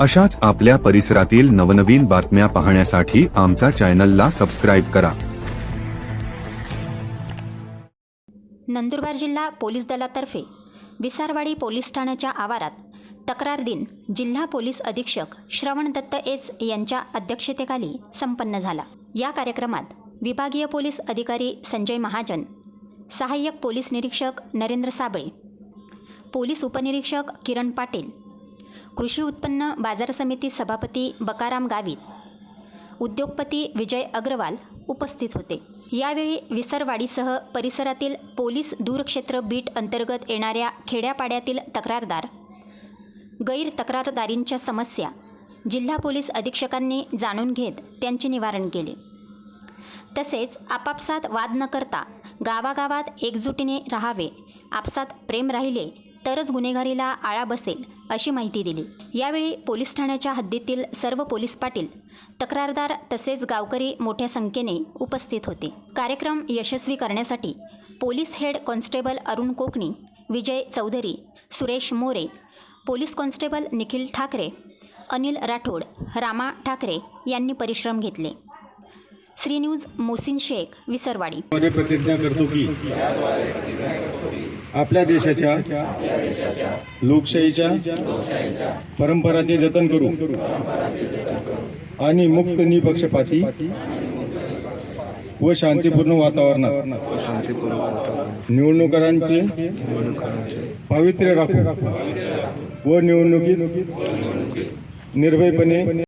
अशाच आपल्या परिसरातील नवनवीन बातम्या पाहण्यासाठी आमचा चॅनलला सबस्क्राईब करा. नंदुरबार जिल्हा पोलीस दलातर्फे विसारवाडी पोलीस ठाण्याच्या आवारात तक्रार दिन जिल्हा पोलीस अधीक्षक श्रवण दत्त एस यांच्या अध्यक्षतेखाली संपन्न झाला. या कार्यक्रमात विभागीय पोलीस अधिकारी संजय महाजन सहाय्यक पोलीस निरीक्षक नरेंद्र साबळे पोलीस उपनिरीक्षक किरण पाटील कृषी उत्पन्न बाजार समिती सभापती बकाराम गावित. उद्योगपती विजय अग्रवाल उपस्थित होते. यावेळी विसरवाडीसह परिसरातील पोलीस दूरक्षेत्र बीट अंतर्गत येणाऱ्या खेड्यापाड्यातील तक्रारदार गैर तक्रारदारींच्या समस्या जिल्हा पोलीस अधीक्षकांनी जाणून घेत त्यांचे निवारण केले. तसेच आपापसात वाद न करता गावागावात एकजुटीने राहावे आपसात प्रेम राहिले तरच गुन्हेगारीला आळा बसेल अशी माहिती दिली. यावेळी पोलीस ठाण्याच्या हद्दीतील सर्व पोलीस पाटील तक्रारदार तसेच गावकरी मोठ्या संख्येने उपस्थित होते. कार्यक्रम यशस्वी करण्यासाठी police head constable Arun Kokani Vijay Chaudhari Suresh More police constable Nikhil Thackeray Anil Rathod Rama Thackeray यांनी परिश्रम घेतले. Shri news Mosin Shaikh Visarwadi. प्रतिज्ञा करतो की आपल्या देशाच्या लोकशाहीच्या परंपराचे जतन करू आणि मुक्त निपक्षपाती व शांतीपूर्ण वातावरणात निवडणुकांचे पावित्र्य राखू व निवडणुकीत निर्भयपणे